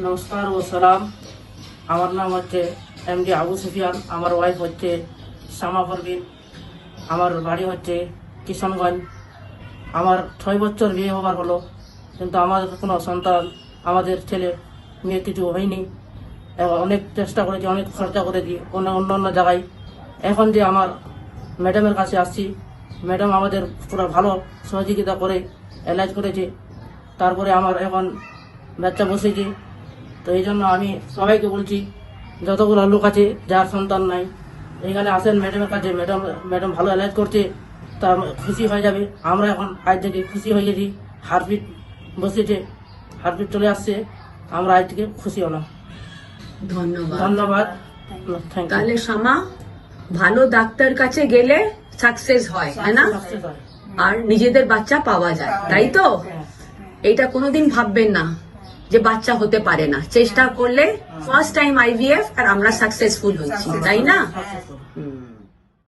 নমস্কার ও সালাম। আমার নাম হচ্ছে এম ডি আবু সুফিয়ান, আমার ওয়াইফ হচ্ছে শ্যামা পারভিন আমার বাড়ি হচ্ছে কিশনগঞ্জ আমার ছয় বছর বিয়ে হবার হলো, কিন্তু আমার কোনো সন্তান, আমাদের ছেলে, মেয়ে কিছু হয়নি। এবং অনেক চেষ্টা করেছি, অনেক খরচা করেছি, অন্য অন্য অন্য জায়গায়। এখন যে আমার ম্যাডামের কাছে আসছি ম্যাডাম আমাদের পুরো ভালো সহযোগিতা করে, এলাজ করেছে। তারপরে আমার এখন বাচ্চা বসেছে। তো এই জন্য আমি সবাইকে বলছি যতগুলো লোক আছে যার সন্তান নাই এখানে আসেন ম্যাডামের কাছে ম্যাডাম ম্যাডাম ভালো এলাজ করছে তা খুশি হয়ে যাবে। আমরা এখন আজ থেকে খুশি হয়ে গেছি। হারপিট বসেছে হারপিট চলে আসছে আমরা আজ থেকে খুশি হলাম। ধন্যবাদ। ধন্যবাদ। তাহলে শামা ভালো ডাক্তার কাছে গেলে সাকসেস হয় তাই না? আর নিজেদের বাচ্চা পাওয়া যায় তাই তো? এটা কোনোদিন ভাববেন না। যে বাচ্চা হতে পারে না। চেষ্টা করলে ফার্স্ট টাইম আইভিএফ আর আমরা সাকসেসফুল হচ্ছি তাই না? হুম।